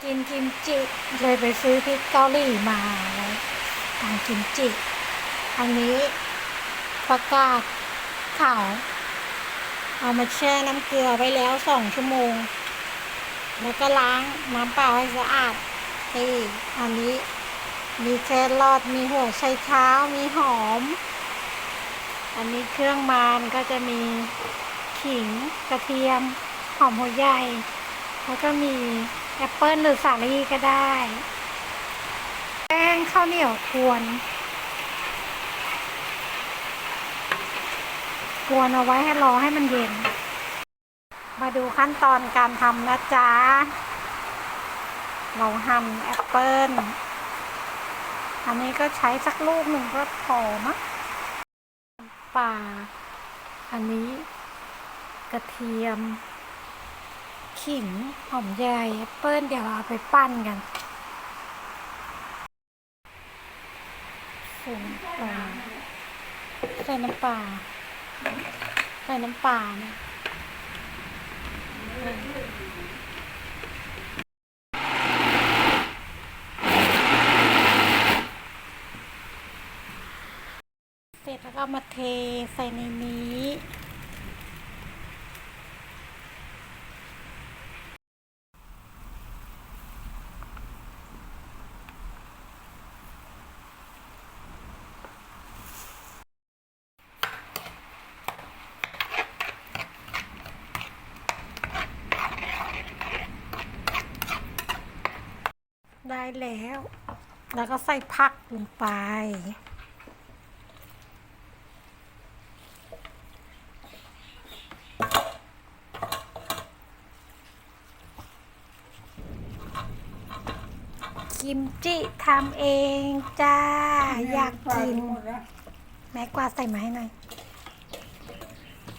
กินกิมจิเลยไปซื้อพริกเกาหลีมาแล้ทำกิมจิอันนี้ประกาศขาวเอามาแช่น้ำเกลือไว้แล้วสองชั่วโมง แล้วก็ล้างน้ำเปล่าให้สะอาดนี่อันนี้มีแครอทมีหัวไชเท้ามีหอม อันนี้เครื่องมันก็จะมีขิงกระเทียมหอมหัวใหญ่แล้วก็มี แอปเปิลหรือสาลี่ก็ได้ แป้งข้าวเหนียวกวน กวนเอาไว้ให้รอให้มันเย็น มาดูขั้นตอนการทำนะจ๊ะ เราหั่นแอปเปิลอันนี้ก็ใช้สักลูกหนึ่งก็พอมั้งป่า อันนี้กระเทียม ขิงหอมใหญ่แอปเปิลเดี๋ยวเราเอาไปปั้นกันใส่น้ำปลาใส่น้ำปลาใส่น้ำปลาเนี่ยเสร็จแล้วก็มาเทใส่ในนี้ ได้แล้ว แล้วก็ใส่ผักลงไป กิมจิทำเองจ้า อยากกิน แม่กวาดใส่มาให้หน่อย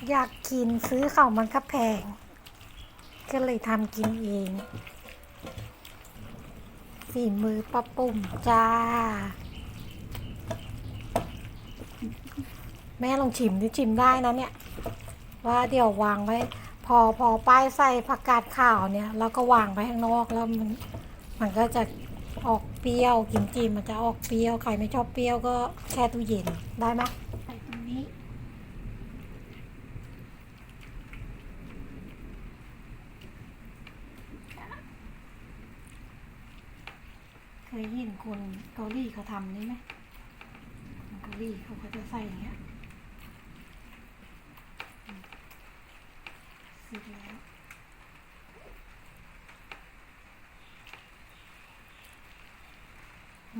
อยากกินซื้อเขามันก็แพง ก็เลยทำกินเอง ฝีมือป้าปุ่มจ้า แม่ลองชิมดิชิมได้นะเนี่ย ว่าเดี๋ยววางไว้ พอพอป้ายใส่ผักกาดขาวเนี่ย แล้วก็วางไว้ข้างนอกแล้วมัน มันก็จะออกเปรี้ยวกิมจิมันจะออกเปรี้ยวใครไม่ชอบเปรี้ยวก็แช่ตู้เย็นได้ไหมใส่ตรงนี้ เคยเห็นคนเกาหลีเขาทำนี่ไหมคนเกาหลีเขาก็จะใส่อย่างเงี้ยอืมเสร็จแล้ว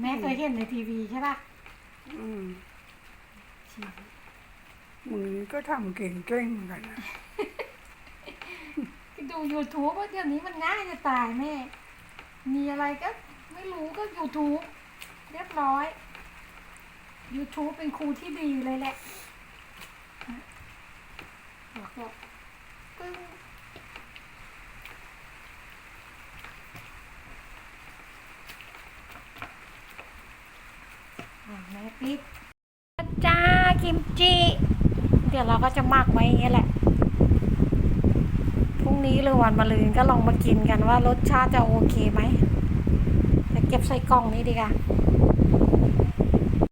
แม่เคยเห็นในทีวีใช่ปะอืมชิมมึงก็ทำเก่งเก่งๆเหมือนกันนะดู YouTube ว่าเดี๋ยวนี้มันง่ายจะตายแม่ มีอะไรก็ ไม่รู้ก็ YouTube เรียบร้อย YouTube เป็นครูที่ดีเลยแหละแล้วก็ปึ้งอะแม่ปิดจ้ากิมจิ เดี๋ยวเราก็จะหมักไว้อย่างเงี้ยแหละ พรุ่งนี้หรือวันมะรืนก็ลองมากินกันว่ารสชาติจะโอเคไหม เก็บใส่กล่องนี้ดีกว่า